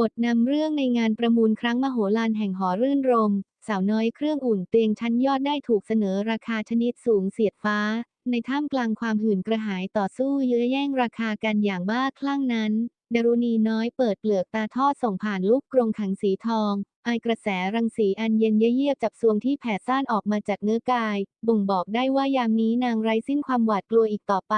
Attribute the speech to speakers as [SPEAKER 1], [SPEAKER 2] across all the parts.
[SPEAKER 1] บทนำเรื่องในงานประมูลครั้งมโหฬารแห่งหอรื่นรม สาวน้อยเครื่องอุ่นเตียงชั้นยอดได้ถูกเสนอราคาชนิดสูงเสียดฟ้า ในท่ามกลางความหื่นกระหายต่อสู้เยื้อแย่งราคากันอย่างบ้าคลั่งนั้นดารุณีน้อยเปิดเปลือกตาทอดส่งผ่านลูกกรงขังสีทอง ไอกระแสรังสีอันเย็นเยียบจับซวงที่แผ่ซ่านออกมาจากเนื้อกาย บ่งบอกได้ว่ายามนี้นางไร้สิ้นความหวาดกลัวอีกต่อไป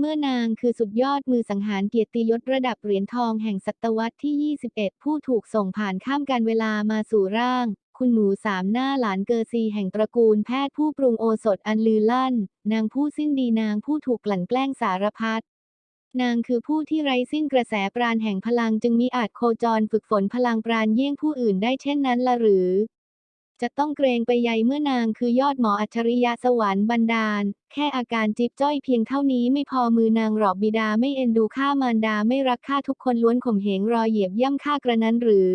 [SPEAKER 1] เมื่อนางคือสุดยอดมือสังหารเกียรติยศระดับเหรียญทองแห่งศตวรรษที่ 21 ผู้ถูกส่งผ่านข้ามการเวลามาสู่ร่าง คุณหนูสามหน้าหลานเกอซีแห่งตระกูลแพทย์ผู้ปรุงโอสถอันลือลั่น นางผู้สิ้นดีนางผู้ถูกกลั่นแกล้งสารพัดนางคือผู้ที่ไร้สิ้นกระแสปราณแห่งพลังจึงมิอาจโคจรฝึกฝนพลังปราณเยี่ยงผู้อื่นได้เช่นนั้นละหรือ จะต้องเกรงไปใยเมื่อนางคือยอดหมออัจฉริยะสวรรค์บันดาล แค่อาการจิ๊บจ้อยเพียงเท่านี้ไม่พอมือนางหรอกบิดาไม่เอ็นดูข้ามารดาไม่รักข้าทุกคนล้วนข่มเหงรอเหยียบย่ำข้ากระนั้นหรือ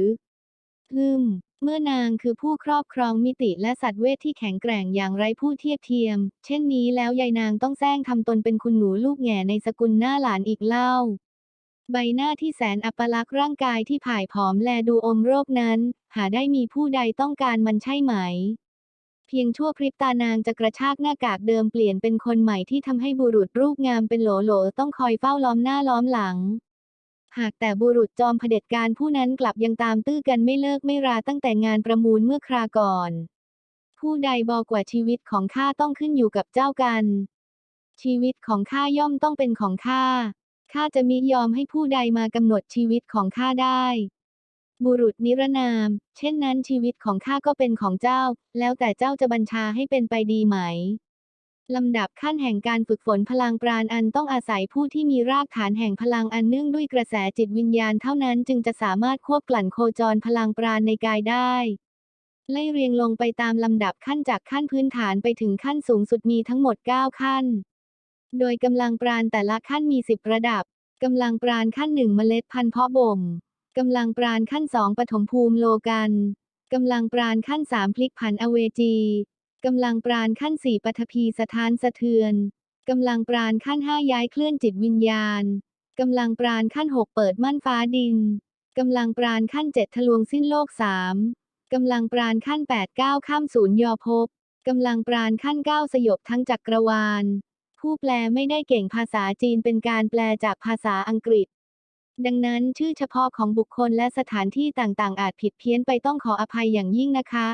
[SPEAKER 1] ฮึมเมื่อนางคือผู้ครอบครองมิติและสัตว์เวทที่แข็งแกร่งอย่างไร้ผู้เทียบเทียม เช่นนี้แล้วยายนางต้องแซงทำตนเป็นคุณหนูลูกแง่ในสกุลหน้าหลานอีกเล่า ใบหน้าที่แสนอัปลักษณ์ร่างกายที่ผายผอมแลดูอมโรคนั้น หาได้มีผู้ใดต้องการมันใช่ไหม เพียงชั่วพริบตานางจะกระชากหน้ากากเดิมเปลี่ยนเป็นคนใหม่ที่ทำให้บุรุษรูปงามเป็นโหลโหลต้องคอยเฝ้าล้อมหน้าล้อมหลัง หากแต่บุรุษจอมเผด็จการผู้นั้นกลับยังตามตื้อกันไม่เลิกไม่ราตั้งแต่งานประมูลเมื่อคราก่อน ผู้ใดบอกว่าชีวิตของข้าต้องขึ้นอยู่กับเจ้ากัน ชีวิตของข้าย่อมต้องเป็นของข้า ข้าจะมิยอมให้ผู้ใดมากำหนดชีวิตของข้าได้ บุรุษนิรนาม เช่นนั้นชีวิตของข้าก็เป็นของเจ้า แล้วแต่เจ้าจะบัญชาให้เป็นไปดีไหมลำดับขั้นแห่งการฝึกฝนพลังปราณอันต้องอาศัยผู้ที่มีรากฐานแห่งพลังอันเนื่องด้วยกระแสจิตวิญญาณเท่านั้นจึงจะสามารถควบกลั่นโคจรพลังปราณในกายได้ ไล่เรียงลงไปตามลำดับขั้นจากขั้นพื้นฐานไปถึงขั้นสูงสุดมีทั้งหมด 9 ขั้น โดยกำลังปราณแต่ละขั้นมี 10 ระดับ กำลังปราณขั้นหนึ่งเมล็ดพันธุ์เพาะบ่ม กำลังปราณขั้นสองปฐมภูมิโลกัน กำลังปราณขั้นสามพลิกผันอเวจี กำลังปราณขั้นสี่ปฐพีสถานสะเทือน กำลังปราณขั้นห้าย้ายเคลื่อนจิตวิญญาณ กำลังปราณขั้นหกเปิดม่านฟ้าดิน กำลังปราณขั้นเจ็ดทะลวงสิ้นโลกสามกำลังปราณขั้นแปดเก้าข้ามศูนย์ยอภพกำลังปราณขั้นเก้าสยบทั้งจักรวาล ผู้แปลไม่ได้เก่งภาษาจีนเป็นการแปลจากภาษาอังกฤษ ดังนั้นชื่อเฉพาะของบุคคลและสถานที่ต่างๆ อาจผิดเพี้ยนไปต้องขออภัยอย่างยิ่งนะคะ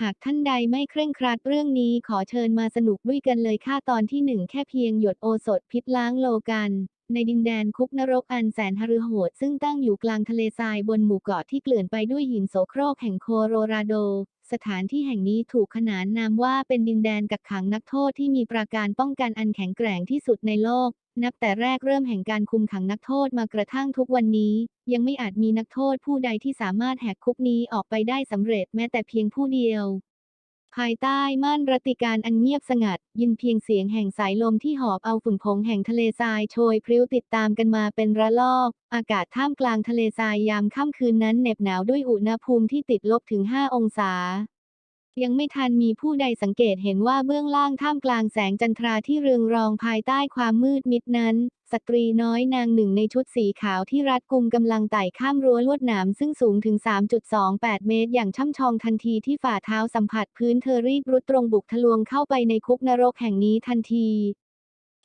[SPEAKER 1] หากท่านใดไม่เคร่งครัดเรื่องนี้ขอเชิญมาสนุกด้วยกันเลยค่ะตอนที่หนึ่งแค่เพียงหยดโอสถพิษล้างโลกันในดินแดนคุกนรกอันแสนหฤโหดซึ่งตั้งอยู่กลางทะเลทรายบนหมู่เกาะที่เกลื่อนไปด้วยหินโสโครกแห่งโคโรราโด สถานที่แห่งนี้ถูกขนานนามว่าเป็นดินแดนกักขังนักโทษที่มีปราการป้องกันอันแข็งแกร่งที่สุดในโลก นับแต่แรกเริ่มแห่งการคุมขังนักโทษมากระทั่งทุกวันนี้ ยังไม่อาจมีนักโทษผู้ใดที่สามารถแหกคุกนี้ออกไปได้สำเร็จแม้แต่เพียงผู้เดียว ภายใต้ม่านรัติการอันเงียบสงัด ยินเพียงเสียงแห่งสายลมที่หอบเอาฝุ่นผงแห่งทะเลทรายโชยพริ้วติดตามกันมาเป็นระลอก อากาศท่ามกลางทะเลทรายยามค่ำคืนนั้นเหน็บหนาวด้วยอุณหภูมิที่ติดลบถึง 5 องศา ยังไม่ทันมีผู้ใดสังเกตเห็นว่าเบื้องล่างท่ามกลางแสงจันทราที่เรืองรองภายใต้ความมืดมิดนั้น สตรีน้อยนางหนึ่งในชุดสีขาวที่รัดกุมกำลังไต่ข้ามรั้วลวดหนามซึ่งสูงถึง 3.28 เมตร อย่างช่ำชองทันทีที่ฝ่าเท้าสัมผัสพื้นเธอรีบรุดตรงบุกทะลวงเข้าไปในคุกนรกแห่งนี้ทันที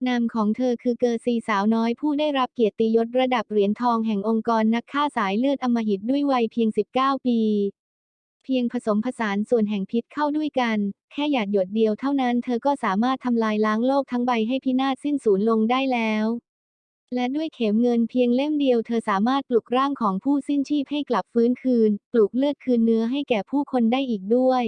[SPEAKER 1] นามของเธอคือเกอร์ซีสาวน้อยผู้ได้รับเกียรติยศระดับเหรียญทองแห่งองค์กรนักฆ่าสายเลือดอมหิตด้วยวัยเพียง 19 ปี เพียงผสมผสานส่วนแห่งพิษเข้าด้วยกัน แค่หยาดหยดเดียวเท่านั้นเธอก็สามารถทำลายล้างโลกทั้งใบให้พินาศสิ้นสูญลงได้แล้ว และด้วยเข็มเงินเพียงเล่มเดียวเธอสามารถปลุกร่างของผู้สิ้นชีพให้กลับฟื้นคืน ปลุกเลือดคืนเนื้อให้แก่ผู้คนได้อีกด้วย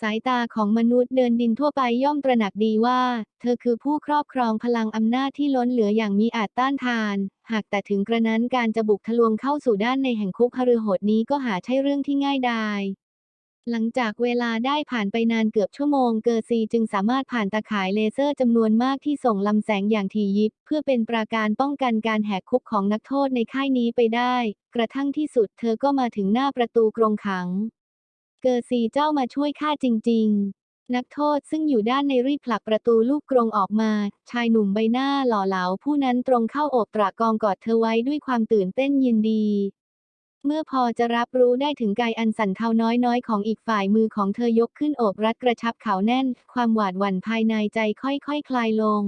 [SPEAKER 1] สายตาของมนุษย์เดินดินทั่วไปย่อมตระหนักดีว่า เธอคือผู้ครอบครองพลังอำนาจที่ล้นเหลืออย่างมีอาจต้านทาน หากแต่ถึงกระนั้นการจะบุกทะลวงเข้าสู่ด้านในแห่งคุกหฤโหดนี้ก็หาใช่เรื่องที่ง่ายดาย หลังจากเวลาได้ผ่านไปนานเกือบชั่วโมงเกอร์ซีจึงสามารถผ่านตาข่ายเลเซอร์จำนวนมากที่ส่งลำแสงอย่างถี่ยิบ เพื่อเป็นปราการป้องกันการแหกคุกของนักโทษในค่ายนี้ไปได้ กระทั่งที่สุดเธอก็มาถึงหน้าประตูกรงขัง เกอร์ซีเจ้ามาช่วยข้าจริง ๆ นักโทษซึ่งอยู่ด้านในรีบผลักประตูลูกกรงออกมา ชายหนุ่มใบหน้าหล่อเหลาผู้นั้นตรงเข้าโอบตรากองกอดเธอไว้ด้วยความตื่นเต้นยินดี เมื่อพอจะรับรู้ได้ถึงกายอันสั่นเทาน้อยๆ ของอีกฝ่ายมือของเธอยกขึ้นโอบรัดกระชับเขาแน่น ความหวาดหวั่นภายในใจค่อยๆคคลายลง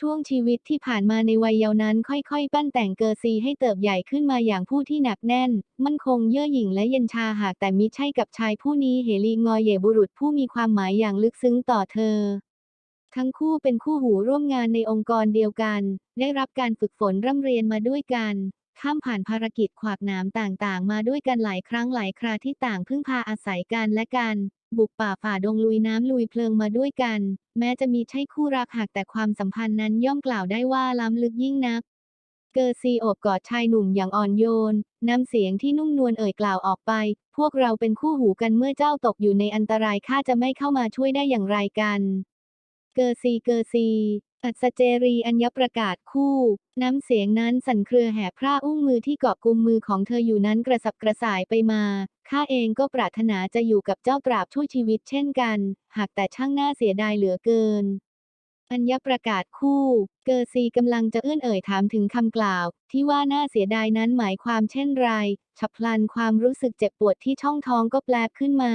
[SPEAKER 1] ช่วงชีวิตที่ผ่านมาในวัยเยาว์นั้นค่อยๆ ปั้นแต่งเกอร์ซีให้เติบใหญ่ขึ้นมาอย่างผู้ที่หนักแน่น มั่นคงเย่อหยิ่งและเย็นชาหากแต่มิใช่กับชายผู้นี้เฮลีงอเยบุรุษผู้มีความหมายอย่างลึกซึ้งต่อเธอทั้งคู่เป็นคู่หูร่วมงานในองค์กรเดียวกัน ได้รับการฝึกฝนร่ำเรียนมาด้วยกัน ข้ามผ่านภารกิจขวากหนามต่างๆ มาด้วยกันหลายครั้งหลายคราที่ต่างพึ่งพาอาศัยกันและกัน บุกป่าฝ่าดงลุยน้ำลุยเพลิงมาด้วยกัน แม้จะมีใช่คู่รักหากแต่ความสัมพันธ์นั้นย่อมกล่าวได้ว่าล้ำลึกยิ่งนักเกอร์ซีโอบกอดชายหนุ่มอย่างอ่อนโยน น้ำเสียงที่นุ่มนวลเอ่ยกล่าวออกไป พวกเราเป็นคู่หูกันเมื่อเจ้าตกอยู่ในอันตรายข้าจะไม่เข้ามาช่วยได้อย่างไรกัน เกอร์ซีเกอร์ซี อัศเจรีอัญญประกาศคู่ น้ำเสียงนั้นสั่นเครือแห่พร่าอุ้งมือที่เกาะกุมมือของเธออยู่นั้นกระสับกระส่ายไปมา ข้าเองก็ปรารถนาจะอยู่กับเจ้าตราบช่วยชีวิตเช่นกัน หากแต่ช่างน่าเสียดายเหลือเกิน อัญญประกาศคู่ เกอร์ซีกำลังจะเอื้อนเอ่ยถามถึงคำกล่าว ที่ว่าน่าเสียดายนั้นหมายความเช่นไร ฉับพลันความรู้สึกเจ็บปวดที่ช่องท้องก็แปลบขึ้นมา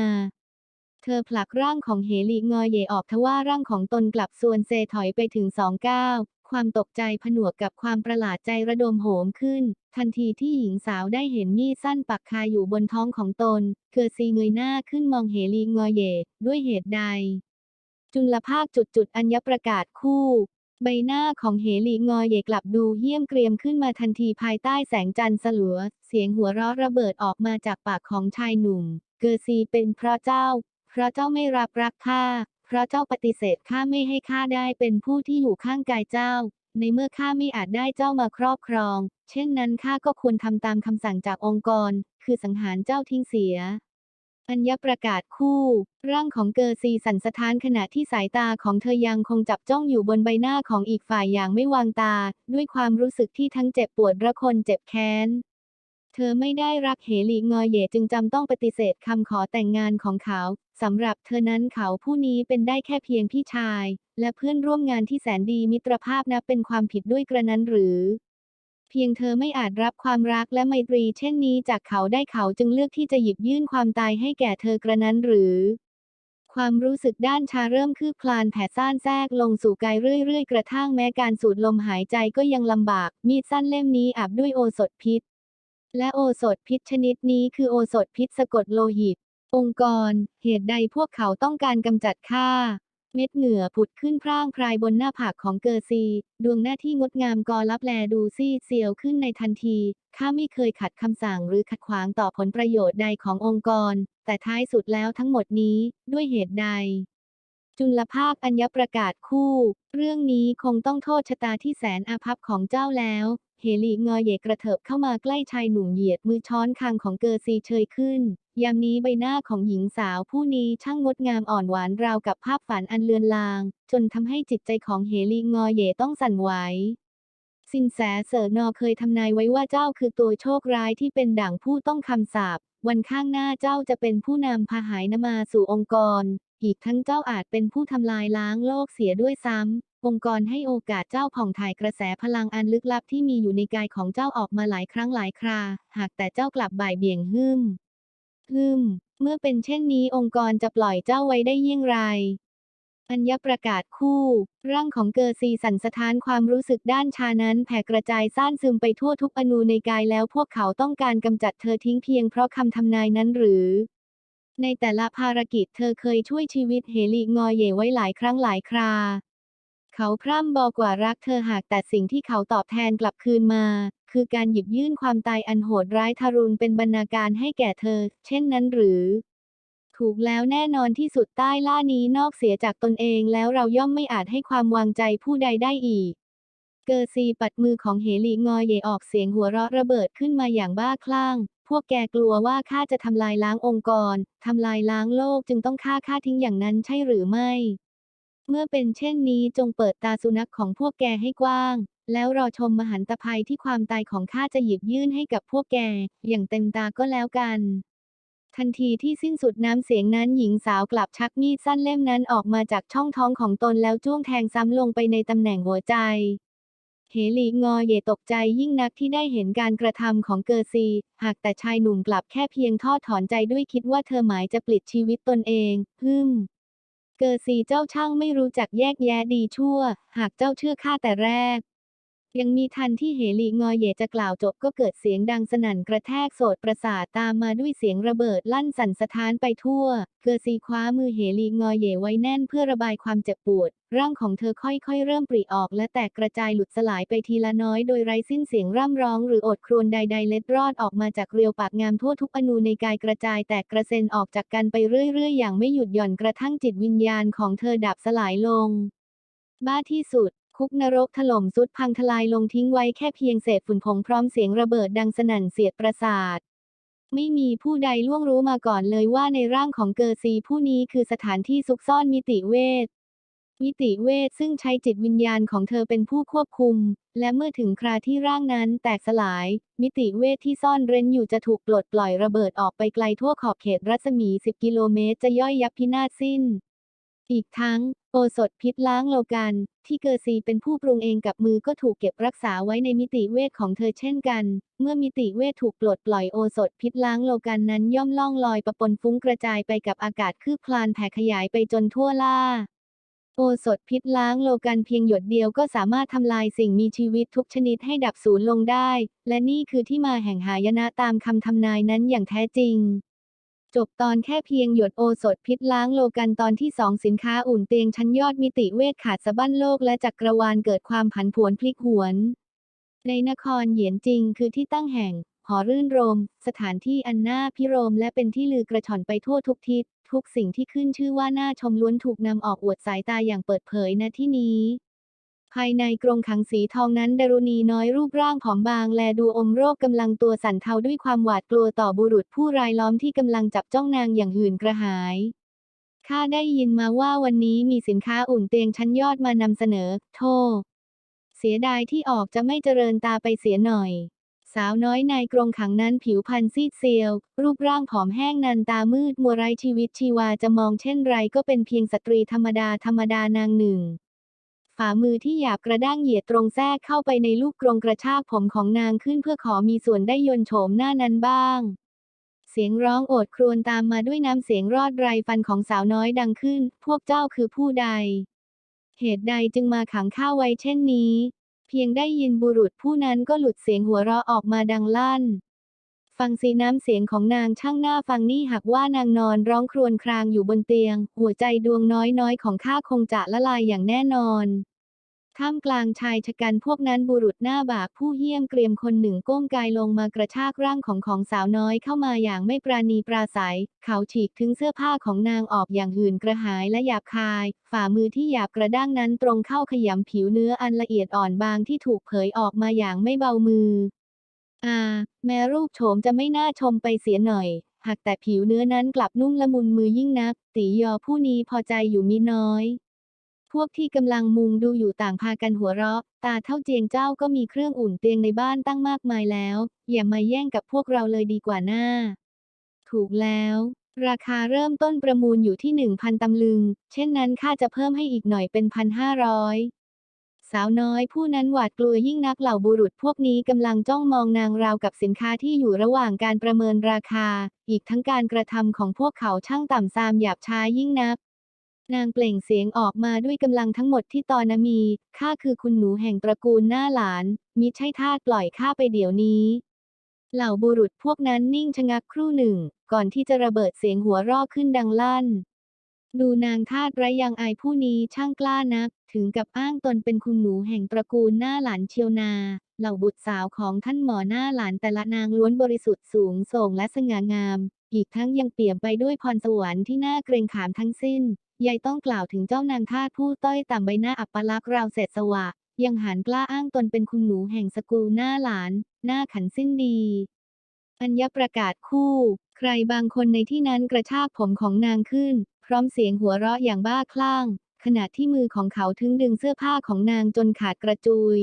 [SPEAKER 1] เธอผลักร่างของเฮลีงอยเยออกทว่าร่างของตนกลับส่วนเซถอยไปถึงสองก้าวความตกใจผนวกกับความประหลาดใจระดมโหมขึ้น ทันทีที่หญิงสาวได้เห็นมีดสั้นปักคาอยู่บนท้องของตน เกอร์ซีเงยหน้าขึ้นมองเฮลีงอยเย ด้วยเหตุใด จุลภาคจุดจุดอัญญประกาศคู่ ใบหน้าของเฮลีงอยเยกลับดูเยี่ยมเกรียมขึ้นมาทันทีภายใต้แสงจันทร์สลัว เสียงหัวเราะระเบิดออกมาจากปากของชายหนุ่ม เกอร์ซีเป็นพระเจ้า เพราะเจ้าไม่รับรักข้า เพราะเจ้าปฏิเสธข้าไม่ให้ข้าได้เป็นผู้ที่อยู่ข้างกายเจ้า ในเมื่อข้าไม่อาจได้เจ้ามาครอบครอง เช่นนั้นข้าก็ควรทำตามคำสั่งจากองค์กร คือสังหารเจ้าทิ้งเสีย อัญญประกาศคู่ ร่างของเกอร์ซีสั่นสะท้านขณะที่สายตาของเธอยังคงจับจ้องอยู่บนใบหน้าของอีกฝ่ายอย่างไม่วางตา ด้วยความรู้สึกที่ทั้งเจ็บปวดระคนเจ็บแค้น เธอไม่ได้รักเฮลีงอยเยจึงจำต้องปฏิเสธคำขอแต่งงานของเขาสำหรับเธอนั้นเขาผู้นี้เป็นได้แค่เพียงพี่ชาย และเพื่อนร่วมงานที่แสนดีมิตรภาพนับเป็นความผิดด้วยกระนั้นหรือ เพียงเธอไม่อาจรับความรักและไมตรีเช่นนี้จากเขาได้เขาจึงเลือกที่จะหยิบยื่นความตายให้แก่เธอกระนั้นหรือ ความรู้สึกด้านชาเริ่มคืบคลานแผ่ซ่านแทรกลงสู่กายเรื่อยๆ กระทั่งแม้การสูดลมหายใจก็ยังลำบาก มีดสั้นเล่มนี้อาบด้วยโอสถพิษ และโอสถพิษชนิดนี้คือโอสถพิษสะกดโลหิต องค์กร เหตุใดพวกเขาต้องการกำจัดข้าเม็ดเหงื่อผุดขึ้นพร่างพรายบนหน้าผากของเกอร์ซี ดวงหน้าที่งดงามกอลับแลดูซีเซียวขึ้นในทันที ข้าไม่เคยขัดคำสั่งหรือขัดขวางต่อผลประโยชน์ใดขององค์กร แต่ท้ายสุดแล้วทั้งหมดนี้ด้วยเหตุใด จุลภาคอัญญประกาศคู่ เรื่องนี้คงต้องโทษชะตาที่แสนอาภัพของเจ้าแล้ว เฮลีงอเยกระเถิบเข้ามาใกล้ชายหนุ่มเหยียดมือช้อนคางของเกอร์ซีเชยขึ้น ยามนี้ใบหน้าของหญิงสาวผู้นี้ช่างงดงามอ่อนหวานราวกับภาพฝันอันเลือนลาง จนทำให้จิตใจของเฮลีงอเยต้องสั่นไหวสินแสเสอนอเคยทำนายไว้ว่าเจ้าคือตัวโชคร้ายที่เป็นด่างผู้ต้องคำสาป วันข้างหน้าเจ้าจะเป็นผู้นำพาหายนมาสู่องค์กร อีกทั้งเจ้าอาจเป็นผู้ทำลายล้างโลกเสียด้วยซ้ำ องค์กรให้โอกาสเจ้าผ่องถ่ายกระแสพลังอันลึกลับที่มีอยู่ในกายของเจ้าออกมาหลายครั้งหลายครา หากแต่เจ้ากลับบ่ายเบี่ยงหึมหึมเมื่อเป็นเช่นนี้องค์กรจะปล่อยเจ้าไว้ได้เยี่ยงไร อัญญประกาศคู่ ร่างของเกอร์ซีสั่นสะท้านความรู้สึกด้านชานั้นแผ่กระจายซ่านซึมไปทั่วทุกอนูในกายแล้วพวกเขาต้องการกำจัดเธอทิ้งเพียงเพราะคำทำนายนั้นหรือ ในแต่ละภารกิจเธอเคยช่วยชีวิตเฮลีงอเยไว้หลายครั้งหลายครา เขาพร่ำบอกว่ารักเธอหากแต่สิ่งที่เขาตอบแทนกลับคืนมา คือการหยิบยื่นความตายอันโหดร้ายทารุณเป็นบรรณาการให้แก่เธอ เช่นนั้นหรือ ถูกแล้วแน่นอนที่สุดใต้ล่านี้นอกเสียจากตนเองแล้วเราย่อมไม่อาจให้ความวางใจผู้ใดได้อีก เกอร์ซีปัดมือของเฮลีงอยเยออกเสียงหัวเราะระเบิดขึ้นมาอย่างบ้าคลั่ง พวกแกกลัวว่าข้าจะทำลายล้างองค์กรทำลายล้างโลกจึงต้องฆ่าข้าทิ้งอย่างนั้นใช่หรือไม่ เมื่อเป็นเช่นนี้จงเปิดตาสุนัขของพวกแกให้กว้างแล้วรอชมมหันตภัยที่ความตายของข้าจะหยิบยื่นให้กับพวกแก อย่างเต็มตาก็แล้วกัน ทันทีที่สิ้นสุดน้ำเสียงนั้นหญิงสาวกลับชักมีดสั้นเล่มนั้นออกมาจากช่องท้องของตนแล้วจ้วงแทงซ้ำลงไปในตำแหน่งหัวใจเฮลีงอเยตกใจยิ่งนักที่ได้เห็นการกระทำของเกอร์ซี หากแต่ชายหนุ่มกลับแค่เพียงทอดถอนใจด้วยคิดว่าเธอหมายจะปลิดชีวิตตนเองฮึมเกอร์ซีเจ้าช่างไม่รู้จักแยกแยะดีชั่ว หากเจ้าเชื่อข้าแต่แรก ยังมีทันที่เฮลีงอเยจะกล่าวจบก็เกิดเสียงดังสนั่นกระแทกโสดประสาทตามมาด้วยเสียงระเบิดลั่นสั่นสะท้านไปทั่ว เกอซีคว้ามือเฮลีงอเยไว้แน่นเพื่อระบายความเจ็บปวด ร่างของเธอค่อยๆ เริ่มปริออกและแตกกระจายหลุดสลายไปทีละน้อยโดยไร้สิ้นเสียงร่ำร้องหรืออดครวญใด ๆ เล็ดรอดออกมาจากเรียวปากงามทั่วทุกอนูในกายกระจายแตกกระเซ็นออกจากกันไปเรื่อยๆ อย่างไม่หยุดหย่อนกระทั่งจิตวิญญาณของเธอดับสลายลง บ้าที่สุด คุกนรกถล่มสุดพังทลายลงทิ้งไว้แค่เพียงเศษฝุ่นผงพร้อมเสียงระเบิดดังสนั่นเสียดประสาท ไม่มีผู้ใดล่วงรู้มาก่อนเลยว่าในร่างของเกอร์ซีผู้นี้คือสถานที่ซุกซ่อนมิติเวท มิติเวทซึ่งใช้จิตวิญญาณของเธอเป็นผู้ควบคุม และเมื่อถึงคราที่ร่างนั้นแตกสลาย มิติเวทที่ซ่อนเร้นอยู่จะถูกปลดปล่อยระเบิดออกไปไกลทั่วขอบเขตรัศมี 10 กิโลเมตรจะย่อยยับพินาศสิ้น อีกทั้ง โอสถพิษล้างโลกัน ที่เกอร์ซีเป็นผู้ปรุงเองกับมือก็ถูกเก็บรักษาไว้ในมิติเวทของเธอเช่นกัน เมื่อมิติเวทถูกปลดปล่อยโอสถพิษล้างโลกันนั้นย่อมล่องลอยประปนฟุ้งกระจายไปกับอากาศคืบคลานแผ่ขยายไปจนทั่วล่าโอสถพิษล้างโลกันเพียงหยดเดียวก็สามารถทำลายสิ่งมีชีวิตทุกชนิดให้ดับสูญลงได้ และนี่คือที่มาแห่งหายนะตามคำทำนายนั้นอย่างแท้จริง จบตอนแค่เพียงหยดโอสถพิษล้างโลกันตอนที่สองสินค้าอุ่นเตียงชั้นยอดมิติเวทขาดสะบั้นโลกและจักรวาลเกิดความผันผวนพลิกหวน ในนครเหยียนจริงคือที่ตั้งแห่ง หอรื่นรม สถานที่อันน่าพิโรมและเป็นที่ลือกระชอนไปทั่วทุกทิศทุกสิ่งที่ขึ้นชื่อว่าน่าชมล้วนถูกนำออกอวดสายตาอย่างเปิดเผยณที่นี้ ภายในกรงขังสีทองนั้นดารุณีน้อยรูปร่างผอมบางแลดูอมโรคกำลังตัวสั่นเทาด้วยความหวาดกลัวต่อบุรุษผู้รายล้อมที่กำลังจับจ้องนางอย่างหื่นกระหายข้าได้ยินมาว่าวันนี้มีสินค้าอุ่นเตียงชั้นยอดมานำเสนอ โทษ เสียดายที่ออกจะไม่เจริญตาไปเสียหน่อย สาวน้อยในกรงขังนั้นผิวพรรณซีดเซียว รูปร่างผอมแห้งนันตามืดมัวไร้ชีวิตชีวาจะมองเช่นไรก็เป็นเพียงสตรีธรรมดาธรรมดานางหนึ่ง ฝ่ามือที่หยาบกระด้างเหยียดตรงแทรกเข้าไปในลูกกรงกระชากผมของนางขึ้นเพื่อขอมีส่วนได้ยนโฉมหน้านั้นบ้าง เสียงร้องโอดครวญตามมาด้วยน้ำเสียงรอดไรฟันของสาวน้อยดังขึ้น พวกเจ้าคือผู้ใด เหตุใดจึงมาขังข้าไว้เช่นนี้ เพียงได้ยินบุรุษผู้นั้นก็หลุดเสียงหัวเราะออกมาดังลั่นฟังสีน้ำเสียงของนางช่างหน้าฟังนี่หากว่านางนอนร้องครวญครางอยู่บนเตียง หัวใจดวงน้อยๆ ของข้าคงจะละลายอย่างแน่นอน ท่ามกลางชายชะกันพวกนั้นบุรุษหน้าบากผู้เหี้ยมเกรียมคนหนึ่งก้มกายลงมากระชากร่างของของสาวน้อยเข้ามาอย่างไม่ปราณีปราศัย เขาฉีกถึงเสื้อผ้าของนางออกอย่างหื่นกระหายและหยาบคาย ฝ่ามือที่หยาบกระด้างนั้นตรงเข้าขยำผิวเนื้ออันละเอียดอ่อนบางที่ถูกเผยออกมาอย่างไม่เบามือ อ่า แม้รูปโฉมจะไม่น่าชมไปเสียหน่อยหากแต่ผิวเนื้อนั้นกลับนุ่มละมุนมือยิ่งนัก ตียอผู้นี้พอใจอยู่มิน้อย พวกที่กำลังมุงดูอยู่ต่างพากันหัวเราะ ตาเท่าเจียงเจ้าก็มีเครื่องอุ่นเตียงในบ้านตั้งมากมายแล้ว อย่ามาแย่งกับพวกเราเลยดีกว่าหน้า ถูกแล้ว ราคาเริ่มต้นประมูลอยู่ที่หนึ่งพันตำลึง เช่นนั้นข้าจะเพิ่มให้อีกหน่อยเป็นพันห้าร้อยสาวน้อยผู้นั้นหวาดกลัวยิ่งนักเหล่าบุรุษพวกนี้กำลังจ้องมองนางราวกับสินค้าที่อยู่ระหว่างการประเมินราคา อีกทั้งการกระทำของพวกเขาช่างต่ำซามหยาบช้ายิ่งนัก นางเปล่งเสียงออกมาด้วยกำลังทั้งหมดที่ตอนมี ข้าคือคุณหนูแห่งตระกูลหน้าหลาน มิใช่ทาสปล่อยข้าไปเดี๋ยวนี้ เหล่าบุรุษพวกนั้นนิ่งชะงักครู่หนึ่ง ก่อนที่จะระเบิดเสียงหัวร่อขึ้นดังลั่น ดูนางทาสไรยังอายผู้นี้ช่างกล้านัก ถึงกับอ้างตนเป็นคุณหนูแห่งตระกูลหน้าหลานเชียวนา เหล่าบุตรสาวของท่านหมอหน้าหลานแต่ละนางล้วนบริสุทธิ์สูงส่งและสง่างาม อีกทั้งยังเปี่ยมไปด้วยพรสวรรค์ที่น่าเกรงขามทั้งสิ้น ยายต้องกล่าวถึงเจ้านางทาสผู้ต้อยต่ำใบหน้าอัปลักษณ์ราวเศษสวะ ยังหันกล้าอ้างตนเป็นคุณหนูแห่งสกุลหน้าหลาน หน้าขันสิ้นดีอัญญประกาศคู่ ใครบางคนในที่นั้นกระชากผมของนางขึ้น พร้อมเสียงหัวเราะอย่างบ้าคลั่ง ขณะที่มือของเขาถึงดึงเสื้อผ้าของนางจนขาดกระจุย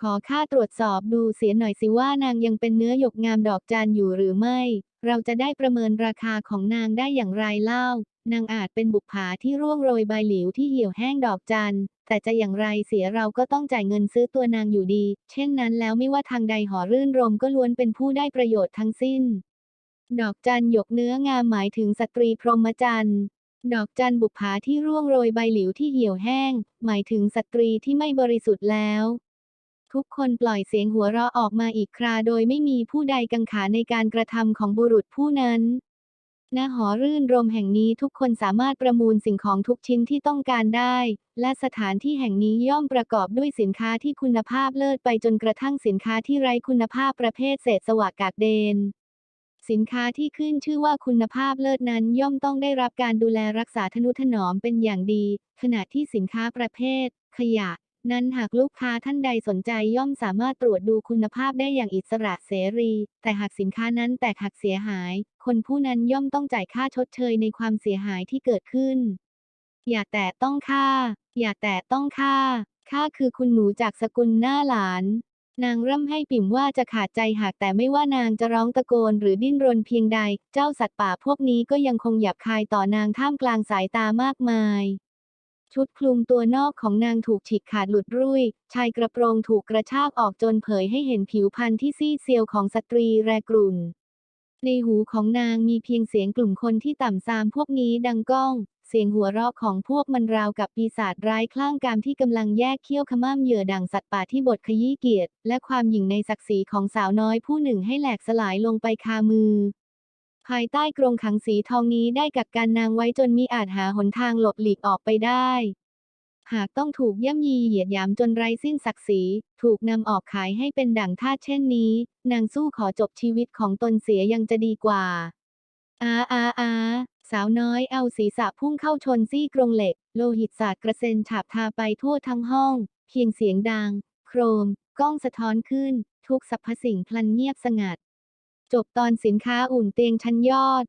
[SPEAKER 1] ขอข้าตรวจสอบดูเสียหน่อยสิว่านางยังเป็นเนื้อหยกงามดอกจานอยู่หรือไม่ เราจะได้ประเมินราคาของนางได้อย่างไรเล่า นางอาจเป็นบุปผาที่ร่วงโรยใบหลิวที่เหี่ยวแห้งดอกจันแต่จะอย่างไรเสียเราก็ต้องจ่ายเงินซื้อตัวนางอยู่ดี เช่นนั้นแล้วไม่ว่าทางใดหอรื่นรมก็ล้วนเป็นผู้ได้ประโยชน์ทั้งสิ้น ดอกจันหยกเนื้องามหมายถึงสตรีพรหมจรรย์ดอกจันบุปผาที่ร่วงโรยใบหลิวที่เหี่ยวแห้ง หมายถึงสตรีที่ไม่บริสุทธิ์แล้ว ทุกคนปล่อยเสียงหัวเราะออกมาอีกคราโดยไม่มีผู้ใดกังขาในการกระทำของบุรุษผู้นั้น ณหอรื่นรมแห่งนี้ทุกคนสามารถประมูลสิ่งของทุกชิ้นที่ต้องการได้ และสถานที่แห่งนี้ย่อมประกอบด้วยสินค้าที่คุณภาพเลิศไปจนกระทั่งสินค้าที่ไร้คุณภาพประเภทเศษสวะกากเดน สินค้าที่ขึ้นชื่อว่าคุณภาพเลิศนั้นย่อมต้องได้รับการดูแลรักษาทนุถนอมเป็นอย่างดี ขณะที่สินค้าประเภท ขยะ นั้นหากลูกค้าท่านใดสนใจย่อมสามารถตรวจดูคุณภาพได้อย่างอิสระเสรี แต่หากสินค้านั้นแตกหักเสียหาย คนผู้นั้นย่อมต้องจ่ายค่าชดเชยในความเสียหายที่เกิดขึ้น อย่าแต่ต้องค่า อย่าแต่ต้องค่า ค่าคือคุณหนูจากสกุลหน้าหลาน นางร่ำให้ปิ่มว่าจะขาดใจหากแต่ไม่ว่านางจะร้องตะโกนหรือดิ้นรนเพียงใด เจ้าสัตว์ป่าพวกนี้ก็ยังคงหยาบคายต่อนางท่ามกลางสายตามากมายชุดคลุมตัวนอกของนางถูกฉีกขาดหลุดรุ่ย ชายกระโปรงถูกกระชากออกจนเผยให้เห็นผิวพรรณที่ซีดเซียวของสตรีแรกรุ่น ในหูของนางมีเพียงเสียงกลุ่มคนที่ต่ำซามพวกนี้ดังก้อง เสียงหัวเราะของพวกมันราวกับปีศาจร้ายคลั่งกามที่กำลังแยกเขี้ยวขม้ำเหยื่อดังสัตว์ป่าที่บทขยี้เกียรติ และความหยิ่งในศักดิ์ศรีของสาวน้อยผู้หนึ่งให้แหลกสลายลงไปคามือ ภายใต้กรงขังสีทองนี้ได้กักกันนางไว้จนมิอาจหาหนทางหลบหลีกออกไปได้ หากต้องถูกย่ำยีเหยียดหยามจนไร้สิ้นศักดิ์ศรี ถูกนำออกขายให้เป็นดั่งทาสเช่นนี้ นางสู้ขอจบชีวิตของตนเสียยังจะดีกว่า อาอาอาสาวน้อยเอาศีรษะพุ่งเข้าชนซี่กรงเหล็ก โลหิตสาดกระเซ็นฉาบทาไปทั่วทั้งห้อง เพียงเสียงดัง โครม กล้องสะท้อนขึ้น ทุกสรรพสิ่งพลันเงียบสงัด จบตอนสินค้าอุ่นเตียงชั้นยอด